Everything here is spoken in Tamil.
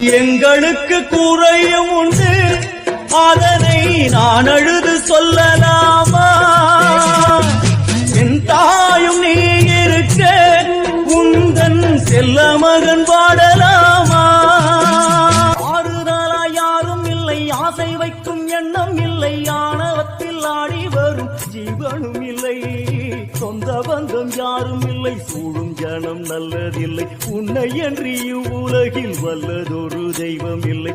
எங்களுக்கு குறையும் உண்டு. அதனை நான் அழுது சொல்லலாமா? என் தாயும் நீ இருக்க உந்தன் செல்ல மகன் பாடலாமா ஆறுதலா யாரும் இல்லை ஆசை வைக்கும் எண்ணம் இல்லை. ஆணவத்தில் ஆடி வரும் ஜீவனும் இல்லை. சொந்த பந்தம் யாரும் இல்லை. சூழும் ஜனம் நல்லதில்லை. உன்னை என்று இவ்வுலகில் வல்லதொரு தெய்வம் இல்லை.